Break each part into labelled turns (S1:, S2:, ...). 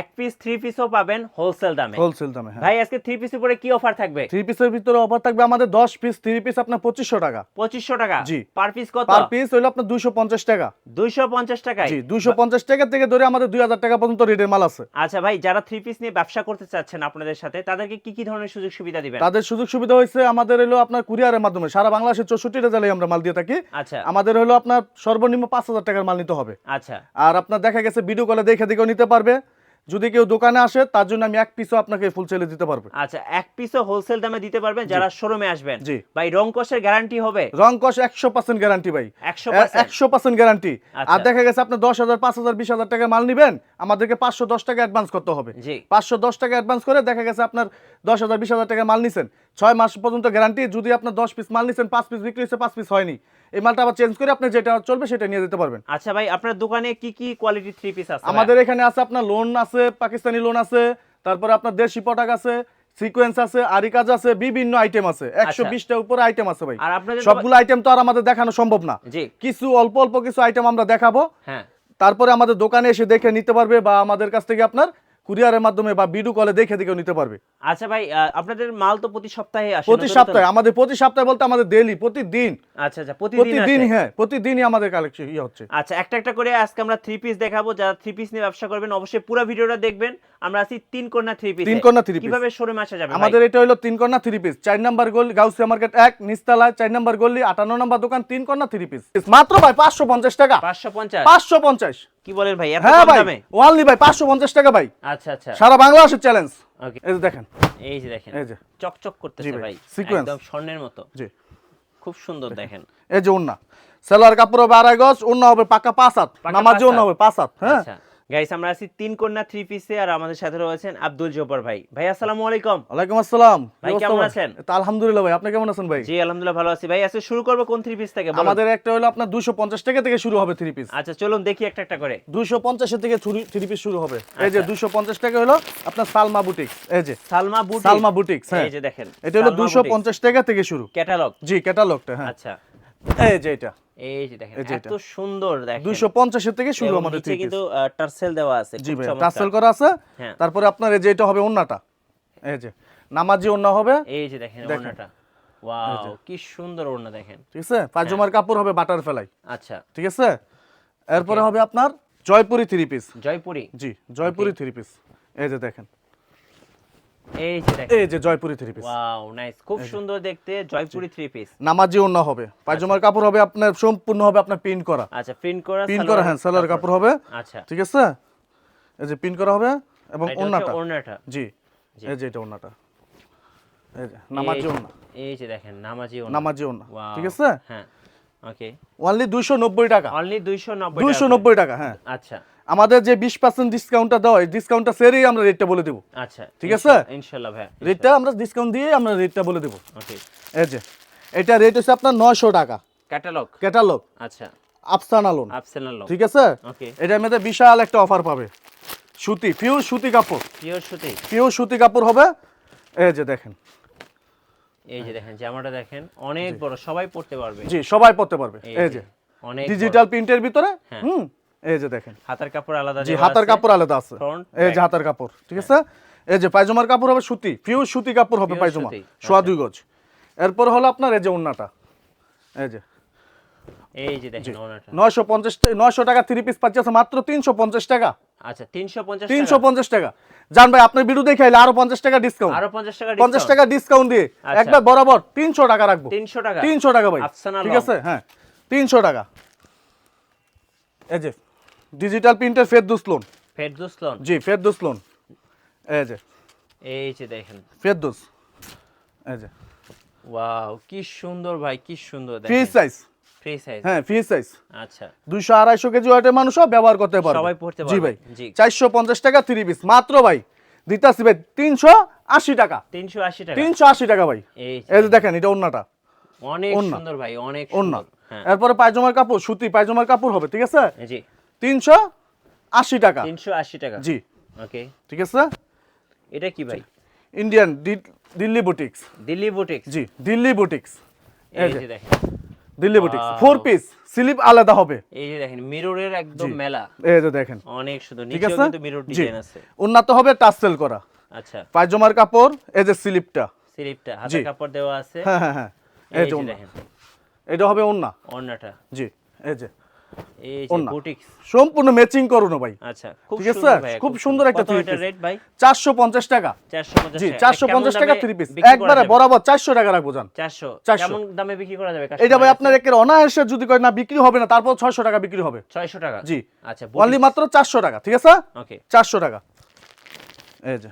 S1: এক piece three পিসও পাবেন হোলসেল দামে।
S2: হোলসেল দামে হ্যাঁ।
S1: ভাই আজকে থ্রি পিস উপরে কি অফার থাকবে?
S2: থ্রি পিসের ভিতরে অফার থাকবে আমাদের দশ পিস থ্রি পিস আপনার পঁচিশশো টাকা।
S1: পঁচিশশো টাকা?
S2: জি।
S1: পার পিস কত?
S2: পার পিস হইল আপনার দুইশো পঞ্চাশ টাকা।
S1: দুইশো পঞ্চাশ টাকা
S2: জি দুইশো পঞ্চাশ টাকা থেকে ধরে আমাদের দুই হাজার টাকা পর্যন্ত রেটের মাল আছে।
S1: আচ্ছা ভাই যারা থ্রি পিস নিয়ে ব্যবসা করতে চাচ্ছেন আপনাদের সাথে তাদেরকে কি কি ধরনের সুযোগ সুবিধা দিবেন?
S2: তাদের সুযোগ সুবিধা হয়েছে আমাদের হলো আপনার কুরিয়ারের মাধ্যমে। সারা বাংলাদেশের চৌষট্টিটা জেলায় আমরা মাল দিয়ে থাকি।
S1: আচ্ছা।
S2: আমাদের হলো আপনার সর্বনিম্ন পাঁচ হাজার টাকার মাল নিতে হবে।
S1: আচ্ছা।
S2: আর আপনার দেখা গেছে ভিডিও কলে দেখে দেখেও নিতে পারবে। যদি কেউ দোকানে আসে তার জন্য আমি এক পিসও আপনাকে ফুল সেলে দিতে পারব।
S1: আচ্ছা এক পিসও হোলসেল দামে দিতে পারবেন যারা শোরুমে আসবেন।
S2: জি।
S1: ভাই রং কষের গ্যারান্টি হবে?
S2: রং কষ একশো পার্সেন্ট গ্যারান্টি ভাই।
S1: একশো পার্সেন্ট
S2: একশো পার্সেন্ট গ্যারান্টি। আর দেখা গেছে আপনি দশ হাজার পাঁচ হাজার বিশ হাজার টাকা মাল নিবেন আমাদেরকে পাঁচশো দশ টাকা অ্যাডভান্স করতে হবে।
S1: জি।
S2: পাঁচশো দশ টাকা অ্যাডভান্স করে দেখা গেছে আপনার দশ হাজার বিশ হাজার টাকা মাল নিছেন। ছয় মাস পর্যন্ত গ্যারান্টি যদি আপনার দশ পিস মাল নিছেন পাঁচ পিস বিক্রি হচ্ছে পাঁচ পিস হয়নি। এই মালটা আবার চেঞ্জ করে আপনি যেটা চলবে সেটা নিয়ে যেতে পারবেন।
S1: আচ্ছা ভাই আপনার দোকানে কি কি কোয়ালিটি থ্রি পিস আছে
S2: আমাদের এখানে আছে আপনার লোন আছে পাকিস্তানি লোন আছে তারপরে আপনার দেশি পটাক আছে সিকোয়েন্স আছে আরি কাজ আছে বিভিন্ন আইটেম আছে। একশো
S1: আচ্ছা।
S2: বিশটা উপরে আইটেম আছে ভাই। সবগুলো আইটেম তো আর আমাদের দেখানো সম্ভব না। কিছু অল্প অল্প কিছু আইটেম আমরা দেখাবো।
S1: হ্যাঁ।
S2: তারপরে আমাদের দোকানে এসে দেখে নিতে পারবে বা আমাদের কাছ থেকে আপনার কুরিয়ারের মাধ্যমে বা ভিডিও কলে দেখে দেখেও নিতে পারবে।
S1: আচ্ছা ভাই আপনাদের মাল তো প্রতি সপ্তাহে আসে
S2: প্রতি? সপ্তাহে আমাদের প্রতি সপ্তাহে বলতে আমাদের ডেলি প্রতিদিন।
S1: আচ্ছা আচ্ছা প্রতিদিন
S2: প্রতিদিন হ্যাঁ প্রতিদিনই আমাদের কালেকশন ইয়ে হচ্ছে।
S1: আচ্ছা একটা একটা করে আজকে আমরা থ্রি পিস দেখাবো। যারা থ্রি পিস নিয়ে ব্যবসা করবেন অবশ্যই পুরো ভিডিওটা দেখবেন। আমরা আছি তিন কন্যা থ্রি পিস
S2: তিন কন্যা three piece।
S1: কীভাবে শোরুমে আসা যাবে
S2: আমাদের এটা হলো তিন কন্যা থ্রি পিস চার নাম্বার গলি গাউসিয়া মার্কেট এক নিস্তালা চার নাম্বার গলি আটান্ন নাম্বার দোকান তিন কন্যা থ্রি পিস মাত্র ভাই পাঁচশো পঞ্চাশ টাকা।
S1: পাঁচশো পঞ্চাশ?
S2: পাঁচশো পঞ্চাশ।
S1: কি বলেন ভাই এত
S2: হ্যাঁ
S1: কম
S2: ভাই
S1: দামে?
S2: ওয়ানলি ভাই পাঁচশো পঞ্চাশ টাকা ভাই।
S1: আচ্ছা আচ্ছা।
S2: সারা বাংলাদেশের চ্যালেঞ্জ
S1: ওকে
S2: এই যে দেখেন।
S1: এই যে দেখেন।
S2: এই যে।
S1: চকচক করতেছে
S2: ভাই, সিকোয়েন্স
S1: একদম স্বর্ণের মতো।
S2: জি।
S1: খুব সুন্দর দেখেন।
S2: এই যে ওন্না সেলার কাপড় হবে আড়াই গজ উন্না হবে পাকা পাঁচ হাত।
S1: পাকা ওন্না
S2: হবে পাঁচ হাত হ্যাঁ?
S1: আচ্ছা। গাইস আমরা আছি তিন কন্যা থ্রি পিসে আর আমাদের সাথে রয়েছেন আব্দুল জব্বার ভাই। ভাই আসসালামু আলাইকুম।
S2: ওয়ালাইকুম আসসালাম।
S1: ভাই, কেমন আছেন?
S2: তা আলহামদুলিল্লাহ ভাই আপনি কেমন আছেন ভাই?
S1: জি আলহামদুলিল্লাহ ভালো আছি। ভাই আজকে শুরু করব কোন থ্রি পিস থেকে?
S2: আমাদের একটা হলো আপনার দুশো পঞ্চাশ টাকা থেকে শুরু হবে থ্রি পিস
S1: আচ্ছা চলুন দেখি একটা একটা করে।
S2: দুশো পঞ্চাশের থেকে থ্রি পিস শুরু হবে। এই যে
S1: আচ্ছা।
S2: দুশো পঞ্চাশ টাকা হলো আপনার সালমা বুটিক্স এই যে।
S1: সালমা বুটি
S2: সালমা বুটিক্স হ্যাঁ।
S1: এই যে দেখেন
S2: এটা হলো দুশো পঞ্চাশ টাকা থেকে শুরু।
S1: ক্যাটালগ
S2: জি ক্যাটালগটা হ্যাঁ।
S1: আচ্ছা।
S2: এই যে এটা।
S1: এই যে দেখেন
S2: এই যে
S1: এত সুন্দর দেখেন।
S2: দুশো পঞ্চাশের থেকে শুরু আমাদের
S1: নিচে কিন্তু টার্সেল দেওয়া আছে
S2: জি ভাই
S1: চমৎকার।
S2: করা আছে।
S1: হ্যাঁ।
S2: তারপরে আপনার এই যে এটা হবে ওন্নাটা। এই যে নামাজি ওন্না হবে।
S1: এই যে দেখেন। ওয়াও কি সুন্দর ওড়না দেখেন।
S2: ঠিক আছে? পায়জামার কাপড় হবে বাটার ফেলাই।
S1: আচ্ছা।
S2: ঠিক আছে? এরপরে হবে আপনার জয়পুরি থ্রি পিস
S1: জয়পুরি।
S2: জি জয়পুরি থ্রি পিস এই যে দেখেন।
S1: এই যে দেখেন।
S2: এই যে Jaipuri three piece
S1: wow nice খুব সুন্দর দেখতে জয়পুরি থ্রি পিস
S2: নামাজি ওন্না হবে। পায়জামার কাপড় হবে আপনার সম্পূর্ণ হবে আপনার প্রিন্ট করা।
S1: আচ্ছা প্রিন্ট করা
S2: প্রিন্ট করা হ্যাঁ সেলার কাপড়। হবে।
S1: আচ্ছা।
S2: ঠিক আছে? এই যে প্রিন্ট করা হবে এবং
S1: হচ্ছে
S2: ওন্নাটা জি। এই যে এটা ওন্নাটা এই যে নামাজি ওন্না
S1: এই যে দেখেন নামাজি ওড়না।
S2: নামাজি ওন্না ঠিক আছে?
S1: হ্যাঁ ওকে
S2: দুইশো নব্বই টাকা।
S1: অনলি 290
S2: দুইশো
S1: টাকা।
S2: নব্বই টাকা হ্যাঁ।
S1: আচ্ছা।
S2: আমাদের যে বিশ পার্সেন্ট ডিসকাউন্টটা দেওয়া হয় ডিসকাউন্টটা সেরেই আমরা রেটটা বলে দেবো।
S1: আচ্ছা
S2: ঠিক আছে?
S1: ইনশাআল্লাহ ভাই
S2: রেটটা আমরা ডিসকাউন্ট দিয়ে আমরা রেটটা বলে দেবো।
S1: ওকে
S2: এই যে এটা রেট হচ্ছে আপনার নয়শো টাকা।
S1: ক্যাটালগ
S2: ক্যাটালগ
S1: আচ্ছা।
S2: আফসানা লোন
S1: আপসেনাল লং
S2: ঠিক আছে?
S1: ওকে
S2: এটার মধ্যে বিশাল একটা অফার পাবে। সুতি পিওর সুতি কাপড়।
S1: পিওর সুতি?
S2: পিওর সুতি কাপড় হবে। এই যে দেখেন।
S1: এই যে দেখেন জামাটা দেখেন অনেক বড় সবাই পড়তে পারবে।
S2: জি সবাই পড়তে পারবে।
S1: এই যে অনেক
S2: ডিজিটাল প্রিন্টের ভিতরে
S1: হ্যাঁ।
S2: হুম এই যে দেখেন।
S1: হাতার কাপড় আলাদা
S2: জি হাতার কাপড় আলাদা আছে। এই যে হাতার কাপড় ঠিক আছে? এই যে পায়জামার কাপড় হবে সুতি পিওর সুতি কাপড় হবে পায়জামা সোয়া
S1: আচ্ছা।
S2: দুই গজ। এরপর হলো আপনার এই যে ওন্নাটা। এই যে।
S1: এই যে দেখেন
S2: টাকা থ্রি পিস পাচ্ছে মাত্র তিনশো পঞ্চাশ টাকা।
S1: আচ্ছা 350
S2: তিনশো
S1: টাকা।
S2: পঞ্চাশ টাকা। জান ভাই আপনার ভিডিও দেখে আইলে আরও পঞ্চাশ টাকা ডিসকাউন্ট
S1: আরও 50 টাকা
S2: ডিসকাউন্ট দিয়ে
S1: আচ্ছা।
S2: একবার বরাবর তিনশো টাকা রাখব।
S1: 300 টাকা।
S2: তিনশো টাকা ভাই। ঠিক আছে? হ্যাঁ। তিনশো টাকা। এই যে ডিজিটাল প্রিন্টের ফেরদুস লোন
S1: ফেরদৌস লন
S2: জি ফেরদুস লোন এই যে।
S1: এই যে দেখেন।
S2: ফেরদুস এই যে।
S1: ওয়াও কি সুন্দর ভাই কি সুন্দর
S2: ফ্রি
S1: দেখেন
S2: সাইজ
S1: ফ্রি সাইজ
S2: হ্যাঁ ফ্রি সাইজ
S1: আচ্ছা।
S2: দুইশো আড়াইশো কেজি ওয়েটের মানুষও ব্যবহার করতে পারবে।
S1: সবাই পড়তে
S2: জি
S1: পারবে।
S2: ভাই।
S1: জি।
S2: চারশো পঞ্চাশ টাকা থ্রি পিস মাত্র ভাই দিতাছি ভাই তিনশো আশি টাকা।
S1: 380 টাকা।
S2: তিনশো আশি টাকা ভাই।
S1: এই যে।
S2: দেখেন এটা অন্যটা
S1: অনেক সুন্দর ভাই অনেক সুন্দর। হ্যাঁ।
S2: এরপরে পায়জামার কাপড় সুতি পায়জামার কাপড় হবে ঠিক আছে?
S1: জি।
S2: তিনশো আশি টাকা।
S1: 380 টাকা।
S2: জি।
S1: ওকে
S2: ঠিক আছে?
S1: এটা কি ভাই?
S2: Indian Delhi boutiques
S1: Delhi boutiques
S2: জি দিল্লি বুটিক্স
S1: এই
S2: এই যে
S1: যে। দেখেন।
S2: Delhi boutiques four piece slip আলাদা হবে।
S1: এই যে দেখেন মিররের একদম মেলা।
S2: এই যে দেখেন।
S1: অনেক সুন্দর।
S2: আছে?
S1: কিন্তু মিরর ডিজাইন আছে।
S2: উন্নত হবে টাসেল করা।
S1: আচ্ছা।
S2: পায়জামার কাপড় এই যে স্লিপটা
S1: স্লিপটা হাতে কাপড় দেওয়া আছে।
S2: হ্যাঁ হ্যাঁ হ্যাঁ।
S1: এই যে দেখেন।
S2: এটা হবে ওন্না
S1: ওড়নাটা।
S2: জি এই যে। সম্পূর্ণ ম্যাচিং করুন ভাই।
S1: আচ্ছা
S2: ঠিক আছে? খুব সুন্দর একটা
S1: ভাই?
S2: টাকা।
S1: 450
S2: জি
S1: টাকা।
S2: চারশো
S1: কেমন
S2: পঞ্চাশ টাকা থ্রি পিস একবারে বরাবর চারশো টাকা রাখব যান
S1: 400
S2: 400
S1: কেমন দামে বিক্রি করা যাবে
S2: এটা ভাই আপনার একের অনায়াসে যদি কয় না বিক্রি হবে না তারপর ছয়শো টাকা বিক্রি হবে।
S1: 600 টাকা?
S2: জি।
S1: আচ্ছা
S2: অনলি মাত্র চারশো টাকা ঠিক আছে?
S1: ওকে
S2: চারশো টাকা। এই যে।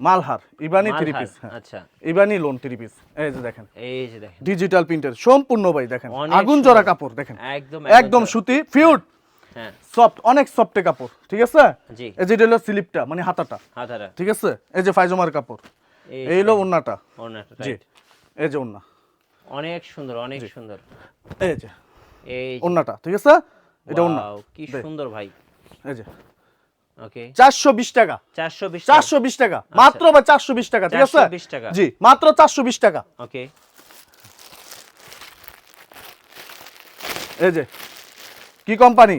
S2: মালহার ইবানি থ্রি পিস
S1: আচ্ছা।
S2: ইবানি লোন থ্রি পিস এই যে দেখেন
S1: এই যে দেখেন।
S2: ডিজিটাল প্রিন্টের সম্পূর্ণ ভাই দেখেন। আগুন। জোড়া কাপড় দেখেন।
S1: একদম
S2: একদম। সুতি ফিউড
S1: হ্যাঁ।
S2: সফট অনেক সফটে কাপড় ঠিক আছে?
S1: জি।
S2: এই যে হলো স্লিপটা মানে হাতাটা।
S1: হাতারা
S2: ঠিক আছে? এই যে ফাইজমার কাপড় এই হলো ওন্নাটা।
S1: ওড়নাটা
S2: জি। এই যে ওন্না।
S1: অনেক সুন্দর অনেক সুন্দর।
S2: এই যে।
S1: এই
S2: ওন্নাটা ঠিক আছে? এটা ওন্না।
S1: কি সুন্দর ভাই।
S2: এই যে। চারশো বিশ টাকা। চারশো বিশ টাকা। মাত্র বা চারশো বিশ টাকা ঠিক আছে? জি মাত্র চারশো বিশ টাকা।
S1: ওকে
S2: এই যে কি কোম্পানি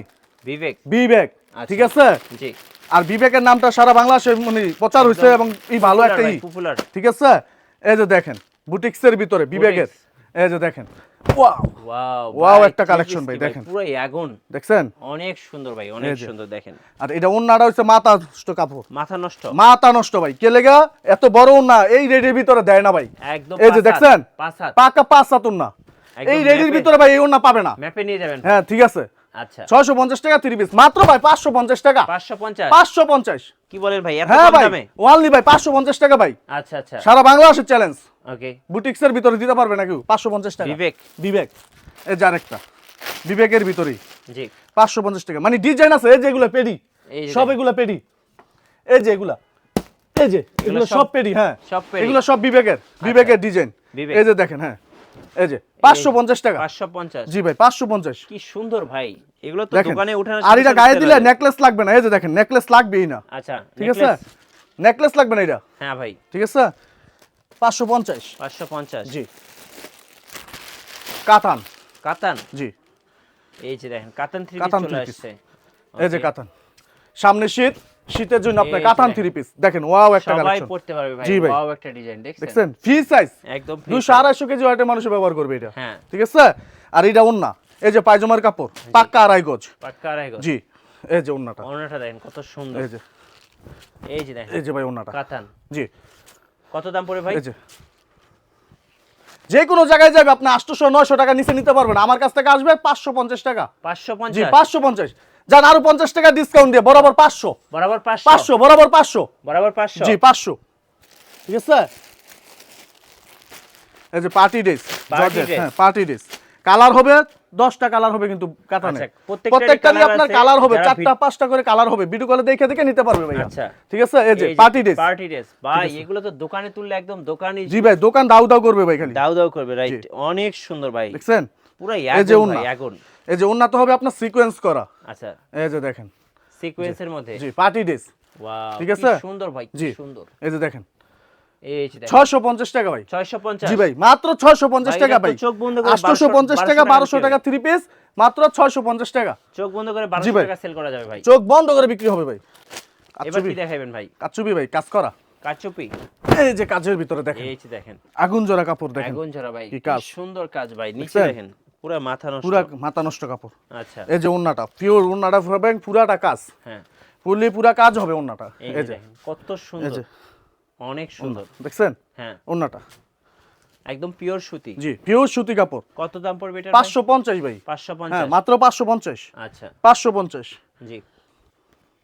S1: বিবেক
S2: বিবেক
S1: আচ্ছা।
S2: ঠিক আছে?
S1: জি।
S2: আর বিবেকের নামটা সারা বাংলাদেশে মানে প্রচার হয়েছে এবং এই ভালো একটা ঠিক আছে? এই যে দেখেন বুটিক্সের ভিতরে বিবেকের এই যে দেখেন। ওয়াও একটা ভাই, দেখেন।
S1: পুরো আগুন।
S2: দেখছেন?
S1: অনেক সুন্দর ভাই অনেক সুন্দর দেখেন।
S2: আর এটা ওন্নাটা হচ্ছে মাথা নষ্ট কাপড়।
S1: মাথা নষ্ট।
S2: মাথা নষ্ট ভাই কে লেগা? এত বড় ওন্না এই রেডির ভিতরে দেয় না ভাই।
S1: একদম
S2: এই যে দেখছেন? পাকা পাঁচ ওন্না এই রেডির ভিতরে ভাই এই ওন্না পাবে না।
S1: ম্যাপে নিয়ে যাবেন
S2: হ্যাঁ ঠিক আছে।
S1: আচ্ছা।
S2: ছয়শো পঞ্চাশ টাকা থ্রি পিস মাত্র ভাই পাঁচশো পঞ্চাশ টাকা।
S1: 550
S2: পাঁচশো পঞ্চাশ।
S1: কি বলেন ভাই? এত
S2: হ্যাঁ
S1: কম দামে?
S2: ওয়ানলি ভাই পাঁচশো পঞ্চাশ টাকা ভাই।
S1: আচ্ছা আচ্ছা।
S2: সারা বাংলাদেশের চ্যালেঞ্জ
S1: ওকে
S2: বুটিক্সের ভিতরে দিতে পারবে না কেউ পাঁচশো পঞ্চাশ টাকা।
S1: বিবেক।
S2: বিবেক। এই যে আরেকটা। বিবেকের ভিতরেই।
S1: জি।
S2: পাঁচশো পঞ্চাশ টাকা। মানে ডিজাইন আছে এই যে এগুলো পেডি। সব এগুলো পেডি। এই যে এগুলা। এই যে এগুলো
S1: সব-
S2: সব পেডি হ্যাঁ।
S1: সব পেডি।
S2: এগুলো সব বিবেকের। বিবেকের ডিজাইন এই যে দেখেন হ্যাঁ। এই যে পাঁচশো পঞ্চাশ টাকা।
S1: 550
S2: জি ভাই পাঁচশো পঞ্চাশ।
S1: কি সুন্দর ভাই। এগুলো তো দোকানে
S2: আর এটা গায়ে দিলে নেকলেস লাগবে না এই যে দেখেন নেকলেস লাগবেই না।
S1: আচ্ছা
S2: ঠিক আছে? নেকলেস লাগবে না এটা?
S1: হ্যাঁ ভাই।
S2: ঠিক আছে? পাঁচশো পঞ্চাশ।
S1: 550
S2: জি। কাতান।
S1: কাতান?
S2: জি।
S1: এই যে দেখেন কাতান থ্রি চলে আসছে।
S2: এই যে কাতান। সামনে শীত। শীতের জন্য আপনার কাতান থ্রি পিস দেখেন ওয়াও একটা
S1: সবাই পড়তে পারবে ভাই
S2: জি ভাই।
S1: ওয়াও একটা ডিজাইন দেখছেন?
S2: দেখছেন? ফ্রি সাইজ
S1: একদম free
S2: দুশো
S1: size।
S2: আড়াইশো কেজি ওয়াটের মানুষ ব্যবহার করবে এটা।
S1: হ্যাঁ।
S2: ঠিক আছে? আর এটা ওন্না এই যে পায়জামার কাপড় পাক্কা আড়াই গজ।
S1: পাক্কা আড়াই গজ।
S2: জি। এই যে ওন্নাটা
S1: ওনাটা দেখেন কত সুন্দর।
S2: এই যে।
S1: এই যে দেখেন
S2: এই যে ভাই ওন্নাটা
S1: কাতান।
S2: জি।
S1: কত দাম পড়ে ভাই?
S2: এই যে। যে কোনো জায়গায় যাবে আপনি আটশোশো নয়শো টাকা নিচে নিতে পারবেন। আমার কাছ থেকে আসবে পাঁচশো পঞ্চাশ টাকা।
S1: পাঁচশো
S2: জি
S1: পঞ্চাশ।
S2: পাঁচশো পঞ্চাশ। যান আরও পঞ্চাশ টাকা ডিসকাউন্ট দিয়ে বরাবর পাঁচশো।
S1: বরাবর পাঁচশো।
S2: বরাবর পাঁচশো।
S1: বরাবর পাঁচশো।
S2: জি পাঁচশো। ঠিক আছে? এই যে পার্টি ড্রেস হ্যাঁ পার্টি ড্রেস কালার হবে দশটা কালার হবে কিন্তু কাতানে
S1: আচ্ছা, প্রত্যেকটারই
S2: আপনার কালার হবে চারটা পাঁচটা করে কালার হবে। ভিডিও কলে দেখে দেখে নিতে পারবে ভাই
S1: আচ্ছা।
S2: ঠিক আছে? এই যে পার্টি ড্রেস
S1: পার্টি ড্রেস ভাই এগুলো তো দোকানে তুললে একদম দোকানে
S2: জি ভাই দোকান দাউ দাউ করবে ভাই খালি।
S1: দাও দাও করবে রাইট অনেক সুন্দর ভাই।
S2: দেখছেন?
S1: পুরো
S2: এই যে ওন্না। এই যে উন্নত হবে আপনার সিকোয়েন্স করা।
S1: আচ্ছা।
S2: এই যে দেখেন।
S1: সিকোয়েন্সের মধ্যে?
S2: জি পার্টি ড্রেস
S1: ওয়াও
S2: ঠিক আছে?
S1: সুন্দর ভাই
S2: জি।
S1: সুন্দর।
S2: এই যে দেখেন।
S1: এই যে দেখেন।
S2: ছয়শো পঞ্চাশ টাকা ভাই।
S1: 650
S2: জি ভাই মাত্র ছয়শো পঞ্চাশ টাকা ভাই।
S1: চোখ বন্ধ করে
S2: আটশোশো
S1: 1200
S2: পঞ্চাশ টাকা বারোশো
S1: টাকা
S2: টাকা থ্রি পিস মাত্র ছয়শো পঞ্চাশ টাকা।
S1: চোখ বন্ধ করে
S2: জি
S1: 1200
S2: ভাই।
S1: টাকা সেল করা যাবে ভাই।
S2: চোখ বন্ধ করে বিক্রি হবে ভাই।
S1: এবার কি দেখাবেন ভাই?
S2: ভাই কাজ করা।
S1: কাচুপি?
S2: এই যে কাজের ভিতরে দেখেন।
S1: এই দেখেন।
S2: আগুন জোড়া কাপড় দেখেন।
S1: আগুন ঝরা ভাই
S2: কি
S1: কি
S2: কাজ।
S1: সুন্দর কাজ ভাই নিচে দেখেন। পুরো মাথা নষ্ট।
S2: পুরো মাথা নষ্ট কাপড়।
S1: আচ্ছা।
S2: এই যে ওন্নাটা পিওর ওন্নাটা হবে পুরাটা কাজ।
S1: হ্যাঁ।
S2: পুরলি পুরা কাজ হবে ওন্নাটা
S1: এই যে কত সুন্দর। অনেক সুন্দর।
S2: দেখছেন?
S1: হ্যাঁ।
S2: ওন্নাটা
S1: একদম পিওর সুতি।
S2: জি পিওর সুতি কাপড়।
S1: কত দাম পড়বে এটা
S2: পাঁচশো পঞ্চাশ ভাই।
S1: পাঁচশো
S2: হ্যাঁ মাত্র পাঁচশো পঞ্চাশ।
S1: আচ্ছা।
S2: পাঁচশো পঞ্চাশ।
S1: জি।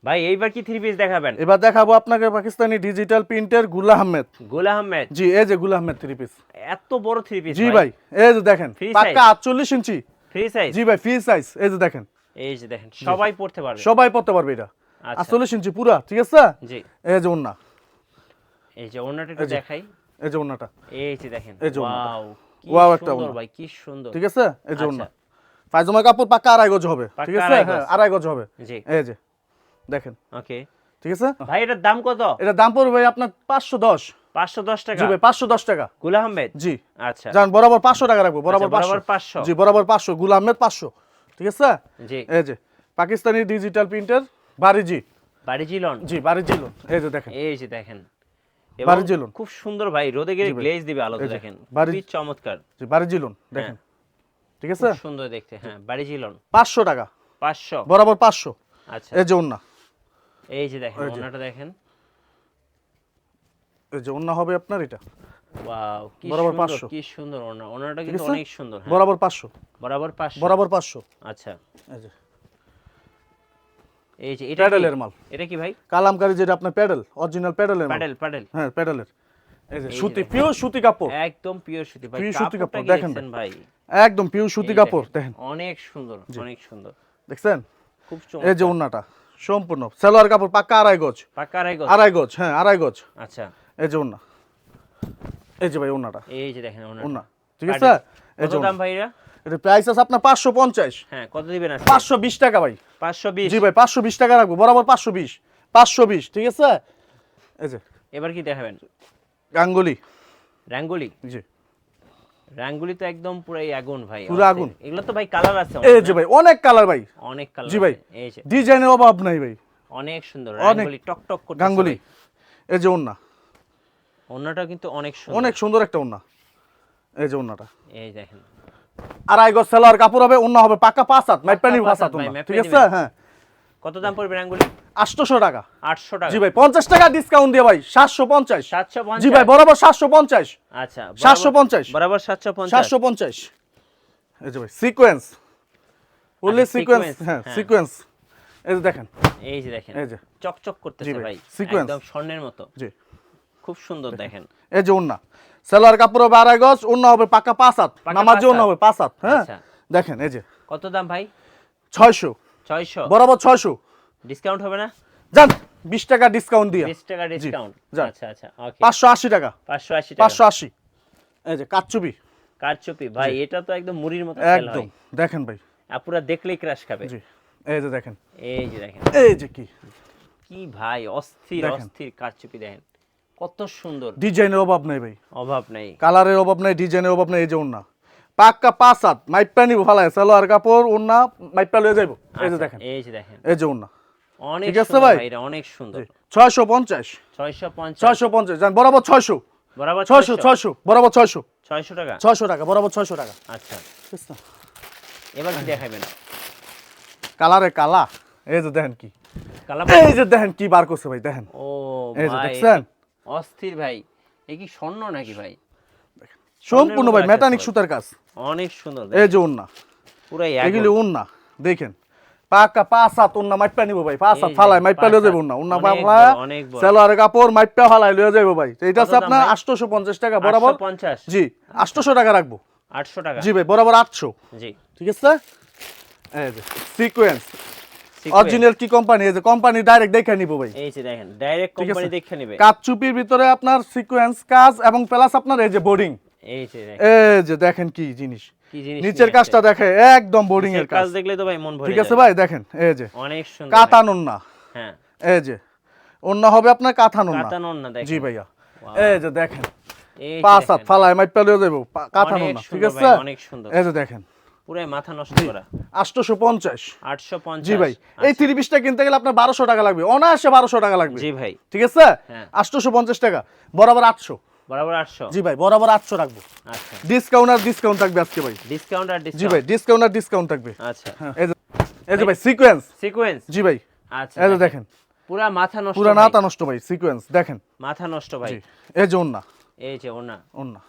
S1: ভাই এইবার কি থ্রি পিস দেখাবেন
S2: এবার দেখাবো আপনাকে পাকিস্তানি ডিজিটাল প্রিন্টেরগুলা আহমেদ
S1: গোল আহমেদ
S2: জি এই যে গুলা আহমেদ থ্রি পিস
S1: এত বড় থ্রি পিস
S2: জি ভাই এই যে দেখেন পাক্কা আটচল্লিশ ইঞ্চি
S1: ফ্রি সাইজ
S2: জি ভাই ফ্রি সাইজ এই যে দেখেন
S1: এই যে দেখেন সবাই পড়তে পারবে
S2: সবাই পড়তে পারবে এটা
S1: আচ্ছা
S2: আটচল্লিশ ইঞ্চি পুরা ঠিক আছে
S1: জি
S2: এই যে ওন্না
S1: এই যে ওনাটা একটু দেখাই
S2: এই যে ওন্নাটা
S1: এই যে দেখেন
S2: এই যে।
S1: ওয়াও কি
S2: একটা
S1: সুন্দর ভাই কি সুন্দর
S2: ঠিক আছে এই যে
S1: আচ্ছা।
S2: ওন্না পায়জামা কাপড় পাক্কা আড়াই গজ হবে ঠিক আছে হ্যাঁ আড়াই গজ হবে
S1: জি
S2: এই যে দেখেন।
S1: ওকে।
S2: ঠিক আছে?
S1: ভাই এটার দাম কত?
S2: এটা দাম পড়বে ভাই আপনার পাঁচশো দশ।
S1: পাঁচশো দশ টাকা?
S2: জি পাঁচশো দশ টাকা।
S1: গুল আহমেদ?
S2: জি।
S1: আচ্ছা।
S2: যান বরাবর পাঁচশো টাকা রাখব বরাবর
S1: আচ্ছা, বরাবর
S2: পাঁচশো।
S1: 500
S2: জি বরাবর পাঁচশো গুল আহমেদ পাঁচশো। ঠিক আছে?
S1: জি।
S2: এই যে পাকিস্তানি ডিজিটাল প্রিন্টার বাড়ি জি
S1: লন
S2: জি বাড়ি জি লোন। এই যে দেখেন।
S1: এই যে দেখেন। এবং
S2: বাড়ি জিলন।
S1: খুব সুন্দর ভাই রোদে গেলে গ্লেজ দিবে আলোতে দেখেন।
S2: বাড়ি-
S1: চমৎকার।
S2: জি বাড়ি জি লোন দেখেন। ঠিক আছে?
S1: সুন্দর দেখতে হ্যাঁ বাড়ি জিলন
S2: পাঁচশো টাকা।
S1: পাঁচশো।
S2: বরাবর পাঁচশো।
S1: আচ্ছা।
S2: এই যে ওন্না
S1: এই যে দেখেন ওনাটা দেখেন।
S2: এই যে ওন্না হবে আপনার এটা।
S1: ওয়াও কি
S2: বরাবর
S1: সুন্দর
S2: 500
S1: কি সুন্দর ওনা ওনাটা কিন্তু অনেক সুন্দর হ্যাঁ।
S2: বরাবর পাঁচশো।
S1: বরাবর পাঁচশো?
S2: বরাবর পাঁচশো।
S1: আচ্ছা।
S2: এই যে।
S1: এই যে এটা
S2: প্যাডেলের মাল।
S1: এটা কি ভাই?
S2: কালামকারি যেটা আপনার প্যাডেল অরিজিনাল প্যাডেলের
S1: প্যাডেল প্যাডেল।
S2: হ্যাঁ প্যাডেলের। এই যে সুতি। পিওর সুতি কাপড়।
S1: একদম পিওর সুতি ভাই।
S2: Pure সুতি কাপড়, দেখেন।
S1: ভাই?
S2: একদম পিওর সুতি কাপড় দেখেন।
S1: অনেক সুন্দর অনেক সুন্দর।
S2: দেখছেন?
S1: খুব
S2: এই যে ওন্নাটা সম্পূর্ণ। সালোয়ার কাপড় পাক্কা আড়াই গজ।
S1: পাকা আড়াই গজ।
S2: আড়াই গজ হ্যাঁ আড়াই গজ।
S1: আচ্ছা।
S2: এই যে ওন্না এই যে ভাই ওন্নাটা
S1: এই যে দেখেন ওনাটা।
S2: ওন্না ঠিক আছে? এই যে
S1: দাম ভাই এটা
S2: প্রাইস আছে আপনার পাঁচশো পঞ্চাশ।
S1: হ্যাঁ কত দিবেন
S2: পাঁচশো বিশ টাকা ভাই।
S1: পাঁচশো বিশ।
S2: জি ভাই পাঁচশো বিশ টাকা রাখব বরাবর পাঁচশো বিশ। পাঁচশো বিশ ঠিক আছে? এই যে।
S1: এবার কি দেখাবেন?
S2: গাঙ্গুলি।
S1: রাঙ্গুলি?
S2: জি।
S1: রাঙ্গুলি তো একদম পুরাই আগুন ভাই
S2: পুরো আগুন।
S1: এগুলো তো ভাই কালার আছে
S2: এই
S1: অনেক
S2: যে ভাই অনেক কালার ভাই।
S1: অনেক কালার
S2: জি ভাই।
S1: এই যে।
S2: ডিজাইনের অভাব নাই ভাই।
S1: অনেক সুন্দর। রাঙ্গুলি টক টক করতে
S2: গাঙ্গুলি এই যে ওন্না
S1: অন্যটা কিন্তু অনেক সুন্দর।
S2: অনেক সুন্দর একটা ওন্না এই যে ওন্নাটা
S1: এই দেখেন।
S2: আড়াই গজ সেলার কাপড় হবে ওন্না হবে পাকা পাঁচ হাত মাইপানি
S1: পাঁচ হাত
S2: ঠিক আছে? হ্যাঁ।
S1: কত দাম পড়বে রাঙ্গুলি?
S2: আটশোশো টাকা।
S1: আটশো টাকা।
S2: জি ভাই পঞ্চাশ টাকা ডিসকাউন্ট দিয়ে ভাই সাতশো পঞ্চাশ।
S1: সাতশো
S2: জি ভাই বরাবর সাতশো পঞ্চাশ।
S1: আচ্ছা
S2: সাতশো
S1: বরাবর-
S2: পঞ্চাশ।
S1: বরাবর সাতশো পঞ্চাশ।
S2: সাতশো পঞ্চাশ। এই যে ভাই সিকোয়েন্স বললে সিকোয়েন্স হ্যাঁ
S1: হ্যাঁ।
S2: সিকোয়েন্স এই যে দেখেন।
S1: এই যে দেখেন
S2: এই যে।
S1: চকচক করতেছে
S2: ভাই, sequence।
S1: একদম স্বর্ণের মতো।
S2: জি।
S1: খুব সুন্দর দেখেন।
S2: এই যে ওন্না সেলার কাপড় হবে আড়াই গজ ওন্না হবে পাকা পাঁচ হাত। নামাজি ওন্না হবে পাঁচ হাত হ্যাঁ?
S1: আচ্ছা।
S2: দেখেন এই যে।
S1: কত দাম ভাই?
S2: ছয়শো।
S1: ছয়শো।
S2: বরাবর ছয়শো।
S1: ডিসকাউন্ট হবে না?
S2: যান বিশ টাকা ডিসকাউন্ট দিয়ে।
S1: বিশ টাকা ডিসকাউন্ট আচ্ছা আচ্ছা
S2: পাঁচশো আশি টাকা।
S1: পাঁচশো আশি
S2: পাঁচশো আশি। এই যে কাচ্চুবি
S1: কারচুপি ভাই এটা তো একদম মুড়ির মতো
S2: একদম। দেখেন ভাই।
S1: আপুরা দেখলেই ক্রাশ খাবে।
S2: জি এই যে দেখেন।
S1: এই যে দেখেন।
S2: এই যে কি।
S1: কি ভাই অস্থির। অস্থির কারচুপি দেখেন। কত সুন্দর।
S2: ডিজাইনের অভাব নাই ভাই।
S1: অভাব নাই।
S2: কালারের অভাব নাই ডিজাইনের অভাব নেই এই যে ওন্না পাক্কা পাঁচ হাত মাইপা নিব ভালাই সালোয়ার কাপড় ওন্না মাইপা লয়ে যাইব। এই যে
S1: আচ্ছা,
S2: দেখেন।
S1: এই যে দেখেন।
S2: এই যে ওন্না
S1: অনেক
S2: ঠিক আছে ভাই?
S1: এটা অনেক সুন্দর।
S2: ছয়শো পঞ্চাশ।
S1: ছয়শো পঞ্চাশ।
S2: ছয়শো পঞ্চাশ যান বরাবর ছয়শো।
S1: বরাবর
S2: ছয়শো ছয়শো? বরাবর ছয়শো।
S1: ছয়শো টাকা?
S2: ছয়শো টাকা বরাবর ছয়শো টাকা।
S1: আচ্ছা। এবার কি দেখাবেন?
S2: কালারে কালা। এই যে দেখেন কি।
S1: কালা
S2: এই যে দেখেন কি বার করছে ভাই দেখেন।
S1: ও
S2: এই যে দেখছেন?
S1: অস্থির ভাই। এ কি স্বর্ণ নাকি ভাই?
S2: সম্পূর্ণ ভাই মেটানিক সুতার কাজ।
S1: অনেক সুন্দর
S2: এই যে ওন্না
S1: পুরো
S2: এগুলি উন্না দেখেন। পাকা পাঁচ হাত মাইপা নিব ভাই পাঁচ হাত ফালাই মাইপা লিয়ে যাব
S1: হাত।
S2: উন্না। উন্না
S1: অনেক
S2: ফালাই
S1: বড়, অনেক বড়।
S2: সেলোয়ার কাপড় মাইপা ফালাই লিয়ে যাব ভাই। এটা হচ্ছে আপনার আটশোশো পঞ্চাশ টাকা বরাবর।
S1: পঞ্চাশ।
S2: জি আটশোশো টাকা রাখব।
S1: আটশো টাকা।
S2: জি ভাই বরাবর আটশো।
S1: জি।
S2: ঠিক আছে? সিকোয়েন্স। অরিজিনাল কি কোম্পানি এই যে কোম্পানি ডাইরেক্ট দেখে নিব ভাই।
S1: এই যে দেখেন ডাইরেক্ট কোম্পানি দেখে নেবে।
S2: কাজ চুপির ভিতরে আপনার সিকোয়েন্স কাজ এবং প্লাস আপনার এই যে বোর্ডিং
S1: এই যে দেখেন।
S2: কি জিনিস। নিচের কাজটা দেখে একদম বোর্ডিং এর
S1: কাজ। দেখলে তো ভাই মন ভরে
S2: ঠিক আছে ভাই দেখেন এই যে।
S1: অনেক সুন্দর।
S2: কাতানুন না।
S1: হ্যাঁ।
S2: এই যে অন্য হবে আপনার কাথানুন না।
S1: না দেখেন।
S2: জি ভাইয়া। এই যে দেখেন পাঁচ হাত ফালায় মাইট পেলেও দেবো কাথানুন না ঠিক আছে?
S1: অনেক সুন্দর।
S2: এই যে দেখেন।
S1: পুরো মাথা নষ্ট করা।
S2: আটশোশো পঞ্চাশ
S1: আটশো পঞ্চাশ
S2: জি ভাই এই পিসটা কিনতে গেলে আপনার বারোশো টাকা লাগবে অনায়াসে বারোশো টাকা লাগবে।
S1: জি ভাই।
S2: ঠিক আছে?
S1: হ্যাঁ।
S2: আটশোশো পঞ্চাশ টাকা বরাবর আটশো।
S1: বরাবর আটশো?
S2: জি ভাই বরাবর আটশো রাখব।
S1: আচ্ছা।
S2: ডিসকাউন্ট আর ডিসকাউন্ট থাকবে আজকে ভাই।
S1: ডিসকাউন্ট আর
S2: জি ভাই ডিসকাউন্ট আর ডিসকাউন্ট থাকবে।
S1: আচ্ছা।
S2: হ্যাঁ, এই যে ভাই সিকোয়েন্স
S1: সিকোয়েন্স
S2: জি ভাই।
S1: আচ্ছা
S2: এই যে
S1: দেখেন। পুরা মাথা নষ্ট
S2: পুরা নষ্ট ভাই সিকোয়েন্স দেখেন।
S1: মাথা নষ্ট ভাই।
S2: এই যে ওন্না
S1: এই যে ওনা
S2: ওন্না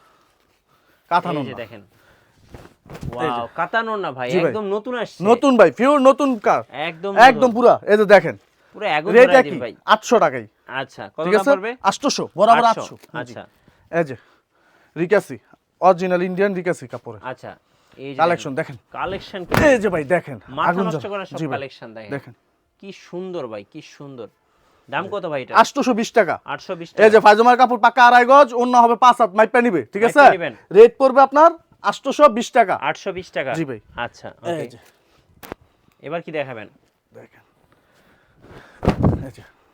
S2: কাঁথান
S1: এই যে দেখেন। ওয়াও কাতানোর না ভাই একদম নতুন আসছে।
S2: নতুন ভাই পিওর নতুন কার
S1: একদম
S2: একদম পুরা। এই যে দেখেন।
S1: পুরো আগুন ভাই।
S2: আটশো টাকাই।
S1: আচ্ছা কত দাম পড়বে?
S2: আটশোশো বরাবর
S1: 800
S2: আটশো।
S1: আচ্ছা।
S2: এই যে রিকাসি অরিজিনাল ইন্ডিয়ান রিকাসি কাপড়ে
S1: আচ্ছা এই যে
S2: কালেকশন দেখেন।
S1: কালেকশন
S2: এই যে ভাই দেখেন আগুন
S1: নষ্ট। করা সব কালেকশন দেখেন। কি সুন্দর ভাই কি সুন্দর। দাম কত ভাই এটা?
S2: আটশোশো বিশ টাকা।
S1: আটশো বিশ
S2: এই যে ফাইজমার কাপড় পাকা আড়াই গজ অন্য হবে পাঁচ হাত মাইপা নিবে ঠিক আছে? রেট পড়বে আপনার আটশোশো বিশ টাকা।
S1: আটশো বিশ টাকা?
S2: জি ভাই।
S1: আচ্ছা এবার কি দেখাবেন?
S2: দেখেন।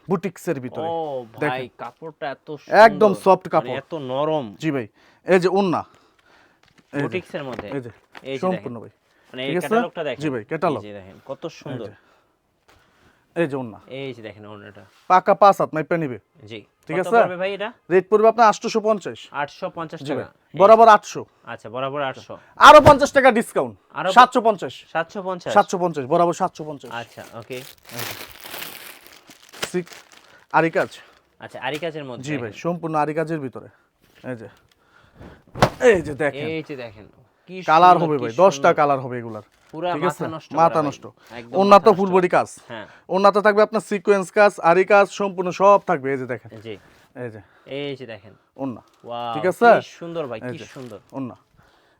S2: বুটিক্সের ভিতরে।
S1: ও ভাই কাপড়টা এত
S2: একদম soft
S1: মানে
S2: কাপড়।
S1: এত নরম।
S2: জি ভাই এই যে ওন্না
S1: বুটিক্সের মধ্যে?
S2: এই যে
S1: এই
S2: সম্পূর্ণ ভাই।
S1: মানে এই ক্যাটালগটা দেখেন।
S2: জি ভাই।
S1: এই যে দেখেন কত সুন্দর।
S2: এই যে ওন্না
S1: এই যে দেখেন ওনাটা
S2: পাকা পাঁচ হাত মাইপা নিবে।
S1: জি।
S2: ঠিক আছে?
S1: পড়বে ভাই এটা?
S2: রেট পড়বে আপনার আটশোশো পঞ্চাশ।
S1: 850
S2: জি
S1: টাকা।
S2: বরাবর আটশো।
S1: আচ্ছা বরাবর 800
S2: আরও পঞ্চাশ টাকা ডিসকাউন্ট
S1: আরো-
S2: সাতশো পঞ্চাশ।
S1: 750
S2: সাতশো পঞ্চাশ বরাবর সাতশো পঞ্চাশ।
S1: আচ্ছা ওকে
S2: সিক আরি কাজ
S1: আচ্ছা আরি কাজের মধ্যে।
S2: জি ভাই সম্পূর্ণ আরি কাজের ভিতরে। এই যে এই যে দেখেন।
S1: এই যে দেখেন কি
S2: কালার হবে ভাই দশটা
S1: সুন্দর।
S2: কালার হবে এগুলার।
S1: পুরা
S2: ঠিক আছে?
S1: মাথা নষ্ট
S2: মাথা নষ্ট।
S1: একদম
S2: ওন্নাত ফুল বডি কাজ।
S1: হ্যাঁ।
S2: ওন্নাতে থাকবে আপনার সিকোয়েন্স কাজ আরি কাজ সম্পূর্ণ সব থাকবে। এই যে দেখেন।
S1: জি।
S2: এই যে।
S1: এই যে দেখেন।
S2: ওন্না
S1: ওয়াও
S2: ঠিক আছে?
S1: কি সুন্দর ভাই কি। সুন্দর।
S2: ওন্না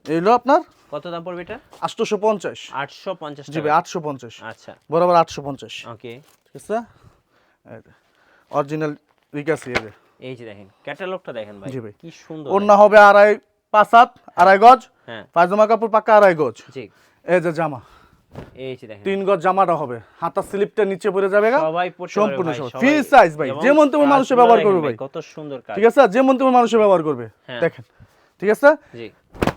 S2: এইগুলো আপনার
S1: কত দাম পড়বে এটা?
S2: আটশোশো পঞ্চাশ।
S1: 850
S2: জি ভাই
S1: টাকা।
S2: আটশো পঞ্চাশ।
S1: আচ্ছা।
S2: বরাবর আটশো পঞ্চাশ।
S1: ওকে
S2: ঠিক আছে? অরিজিনাল রিকাসি যে।
S1: এই যে দেখেন ক্যাটালগটা দেখেন ভাই
S2: জি ভাই।
S1: কি সুন্দর।
S2: ওন্না হবে আড়াই পাঁচ হাত আড়াই গজ।
S1: হ্যাঁ।
S2: পায়জামা কাপড় পাক্কা আড়াই গজ।
S1: জি।
S2: এই যে জামা।
S1: এই যে দেখেন।
S2: তিন গজ জামাটা হবে। হাতার স্লিপটা নিচে পড়ে যাবে
S1: সবাই
S2: সম্পূর্ণ সব। ফ্রি সাইজ ভাই। যেমন তেমন মানুষে ব্যবহার করবে ভাই
S1: কত সুন্দর কাজ।
S2: ঠিক আছে? যেমন তেমন মানুষে ব্যবহার করবে।
S1: হ্যাঁ।
S2: দেখেন। ঠিক আছে?
S1: জি।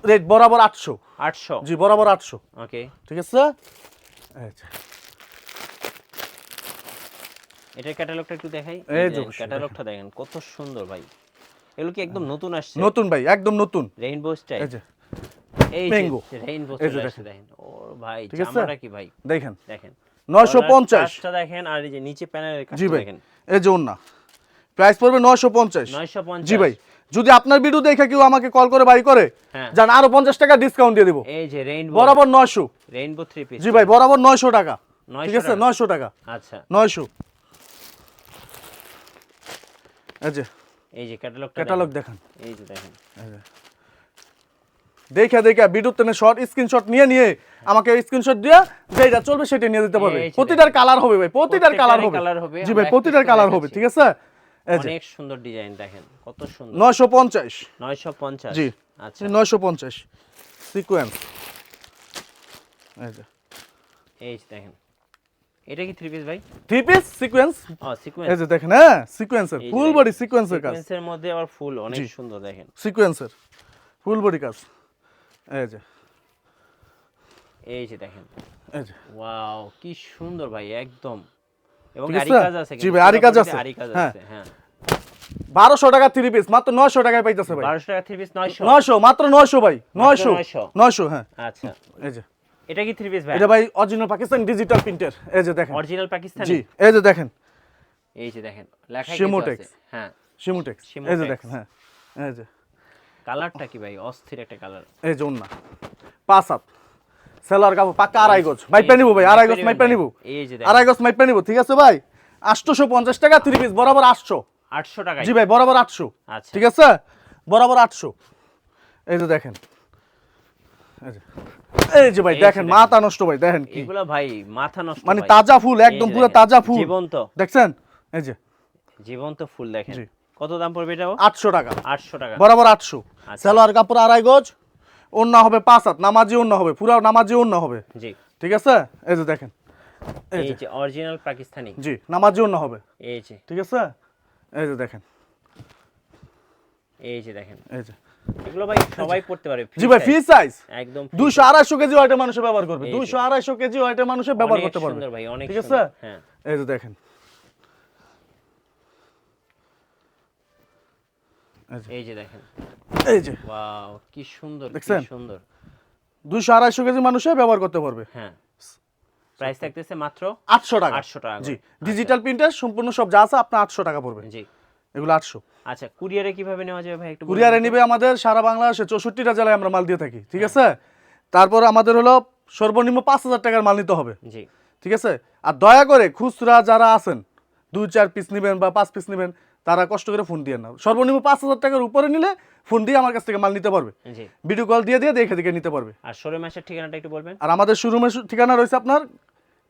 S2: রেট বরাবর আটশো।
S1: 800
S2: জি বরাবর আটশো।
S1: ওকে
S2: ঠিক আছে? যে,
S1: এটার ক্যাটালগটা একটু দেখাই।
S2: এই যে
S1: ক্যাটালগটা দেখেন কত সুন্দর ভাই। এগুলো কি একদম হ্যাঁ। নতুন আসছে?
S2: নতুন ভাই একদম নতুন।
S1: রেইনবো স্টাইল
S2: এই
S1: ম্যাঙ্গো রেইনবো স্টাইল
S2: দেখেন।
S1: ও ভাই জামাটা কি ভাই?
S2: দেখেন।
S1: দেখেন।
S2: 950
S1: কাজটা দেখেন আর এই যে নিচে প্যানেলের কাজটা দেখেন।
S2: এই যে ওন্না প্রাইস পড়বে 950
S1: 950
S2: জি ভাই। যদি আপনার ভিডিও দেখে কেউ আমাকে কল করে বাই করে
S1: হ্যাঁ।
S2: জান আরও 50 টাকা ডিসকাউন্ট দিয়ে দেব।
S1: এই যে রেইনবো
S2: বরাবর 900
S1: রেইনবো 3 পিস
S2: জি ভাই বরাবর 900 টাকা। ঠিক আছে? 900 টাকা।
S1: আচ্ছা।
S2: 900 আচ্ছা
S1: এই যে ক্যাটালগ
S2: ক্যাটালগ দেখান।
S1: এই যে দেখেন।
S2: দেখা দেখা বিদ্যুৎ টেনে শর্ট স্ক্রিনশট নিয়ে নিয়ে আমাকে স্ক্রিনশট দিয়ে যেটা চলবে সেটা নিয়ে দিতে পারবে। প্রতিটার কালার হবে ভাই প্রতিটার কালার হবে। জি ভাই প্রতিটার কালার হবে ঠিক আছে?
S1: অনেক সুন্দর ডিজাইন দেখেন কত সুন্দর।
S2: 950
S1: 950
S2: জি।
S1: আচ্ছা।
S2: 950 সিকোয়েন্স এই যে
S1: দেখেন। এটা কি থ্রি পিস ভাই
S2: থ্রি পিস সিকোয়েন্স এই
S1: সিকোয়েন্স
S2: যে দেখেন হ্যাঁ সিকোয়েন্সের ফুল। বডি সিকোয়েন্সের কাজ।
S1: সিকোয়েন্সের মধ্যে আবার ফুল অনেক সুন্দর দেখেন।
S2: সিকোয়েন্সের ফুল বডি কাজ। এই যে।
S1: এই যে দেখেন।
S2: এই যে।
S1: ওয়াও কি সুন্দর ভাই একদম। এবং আরি কাজ আছে
S2: জি ভাই, আরি কাজ আছে।
S1: আরি কাজ
S2: হ্যাঁ।
S1: আছে হ্যাঁ।
S2: বারোশো টাকা থ্রি পিস মাত্র নয়শো টাকায় পাইতেছে ভাই।
S1: 1200 টাকা থ্রি পিস 900
S2: নয়শো মাত্র নয়শো ভাই নয়শো।
S1: 900
S2: নয়শো হ্যাঁ।
S1: আচ্ছা।
S2: এই যে।
S1: এটা কি থ্রি পিস ভাই
S2: এটা ভাই অরিজিনাল পাকিস্তান ডিজিটাল প্রিন্টার এই যে দেখেন।
S1: অরিজিনাল পাকিস্তানি
S2: জি এই যে দেখেন।
S1: এই যে দেখেন লেখা। আছে। হ্যাঁ।
S2: শিমুটেক্স এই যে দেখেন হ্যাঁ। এই যে।
S1: কালারটা কি ভাই? অস্থির একটা কালার।
S2: এই যে ওন্না পাঁচ হাত। সেলার কাপড় পাকা আড়াই গজ। মাইপা নিবো ভাই আড়াই গজ মাইপা নিবো
S1: এই যে
S2: আড়াই গজ মাইপা নিবো ঠিক আছে ভাই? আটশোশো পঞ্চাশ টাকা থ্রি পিস বরাবর আটশো।
S1: 800 টাকা
S2: জি ভাই বরাবর আটশো।
S1: আচ্ছা।
S2: ঠিক আছে? বরাবর আটশো। এই যে দেখেন। এই যে- ভাই দেখেন। মাথা নষ্ট ভাই দেখেন কি।
S1: এগুলা ভাই মাথা নষ্ট
S2: মানে তাজা ফুল একদম পুরো তাজা ফুল।
S1: জীবন্ত।
S2: দেখছেন? এই যে।
S1: জীবন্ত ফুল দেখেন। কত দাম পড়বে এটাও?
S2: আটশো টাকা।
S1: 800 টাকা।
S2: বরাবর আটশো।
S1: আচ্ছা।
S2: সালোয়ার কাপড় আড়াই গজ অন্য হবে পাঁচ হাত নামাজি অন্য হবে পুরো নামাজি অন্য হবে।
S1: জি।
S2: ঠিক আছে? এই যে দেখেন। এই যে।
S1: অরিজিনাল পাকিস্তানি
S2: জি নামাজি অন্য হবে।
S1: এই যে।
S2: ঠিক আছে? এই যে দেখেন।
S1: এই যে দেখেন।
S2: এই যে।
S1: এগুলো ভাই সবাই পড়তে পারে
S2: জি ভাই ফ্রি সাইজ
S1: একদম
S2: দুইশো আড়াইশো কেজি ওয়াইটে মানুষে ব্যবহার করবে।
S1: এই যে।
S2: দুইশো আড়াইশো কেজি ওয়াইটে মানুষে ব্যবহার করতে পারবে।
S1: সুন্দর ভাই অনেক
S2: ঠিক আছে?
S1: হ্যাঁ।
S2: এই যে দেখেন।
S1: এই যে। দেখেন।
S2: এই যে।
S1: ওয়াও কি সুন্দর কি সুন্দর।
S2: দুইশো আড়াইশো কেজি মানুষে ব্যবহার করতে পারবে।
S1: হ্যাঁ। প্রাইস থাকতেছে মাত্র
S2: আটশো টাকা।
S1: 800 টাকা
S2: জি ডিজিটাল প্রিন্টার সম্পূর্ণ সব যা আছে আপনার আটশো টাকা পড়বে।
S1: জি।
S2: এগুলো আটশো।
S1: আচ্ছা কুরিয়ারে কীভাবে নেওয়া যাবে ভাই একটু
S2: কুরিয়ারে? নিবে আমাদের সারা বাংলাদেশে চৌষট্টিটা জেলায় আমরা মাল দিয়ে থাকি ঠিক আছে? তারপর আমাদের হলো সর্বনিম্ন পাঁচ হাজার টাকার মাল নিতে হবে
S1: জি।
S2: ঠিক আছে? আর দয়া করে খুচরা যারা আছেন দুই চার পিস নেবেন বা পাঁচ পিস নেবেন তারা কষ্ট করে ফোন দিয়ে না সর্বনিম্ন পাঁচ হাজার টাকার উপরে নিলে ফোন দিয়ে আমার কাছ থেকে মাল নিতে পারবে। ভিডিও কল দিয়ে দিয়ে দেখে দেখে নিতে পারবে।
S1: আর শোরুম মাসের ঠিকানাটা একটু বলবেন?
S2: আর আমাদের শোরুমের ঠিকানা রয়েছে আপনার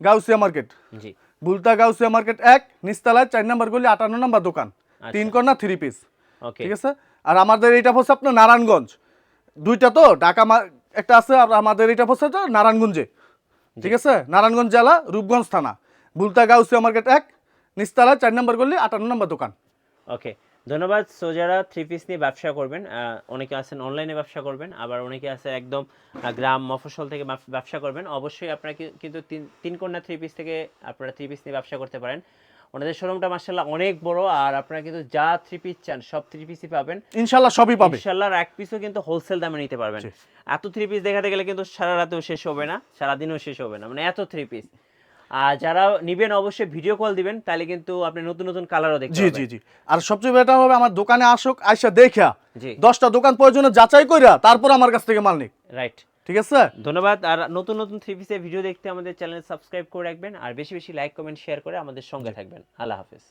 S2: গাউসিয়া মার্কেট
S1: জি।
S2: বুলতা গাউসিয়া মার্কেট এক নিস্তালায় চার নম্বর গলি আটান্ন নম্বর দোকান। তিন কর্নার থ্রি পিস ঠিক আছে? আর আমাদের এটা হচ্ছে আপনার নারায়ণগঞ্জ। দুইটা তো ঢাকা একটা আছে আর আমাদের এটা হচ্ছে তো নারায়ণগঞ্জে। ঠিক আছে? নারায়ণগঞ্জ জেলা রূপগঞ্জ থানা। বুলতা গাউসিয়া মার্কেট এক নিস্তালা চার নম্বর গলি আটান্ন নম্বর দোকান।
S1: ওকে ধন্যবাদ সো যারা থ্রি পিস নিয়ে ব্যবসা করবেন। অনেকে আছেন অনলাইনে ব্যবসা করবেন আবার অনেকে আছে একদম গ্রাম মফস্বল থেকে ব্যবসা করবেন। অবশ্যই আপনারা কিন্তু তিন তিন কন্যা থ্রি পিস থেকে আপনারা থ্রি পিস নিয়ে ব্যবসা করতে পারেন। ওনাদের শোরুমটা মার্শাল্লাহ অনেক বড় আর আপনারা কিন্তু যা থ্রি পিস চান সব থ্রি পিসই পাবেন।
S2: ইনশাল্লাহ সবই পাবেন
S1: ইনশাল্লাহ এক পিসও কিন্তু হোলসেল দামে নিতে পারবেন। এত থ্রি পিস দেখাতে গেলে কিন্তু সারা রাতেও শেষ হবে না সারা দিনও শেষ হবে না মানে এত থ্রি পিস আর যারা নিবেন অবশ্যই ভিডিও কল দিবেন তাহলে কিন্তু আপনি নতুন নতুন কালারও দেখতে
S2: জি
S1: পাবেন
S2: জি জি। আর সবচেয়ে বেটার হবে আমার দোকানে আসুক আইসা দেখা
S1: জি।
S2: দশটা দোকান প্রয়োজনে যাচাই কইরা তারপর আমার কাছ থেকে মাল নিক।
S1: রাইট
S2: ঠিক আছে
S1: ধন্যবাদ। আর নতুন নতুন থ্রি পিসের ভিডিও দেখতে আমাদের চ্যানেল সাবস্ক্রাইব করে রাখবেন আর বেশি বেশি লাইক কমেন্ট শেয়ার করে আমাদের সঙ্গে থাকবেন। আল্লাহ হাফেজ।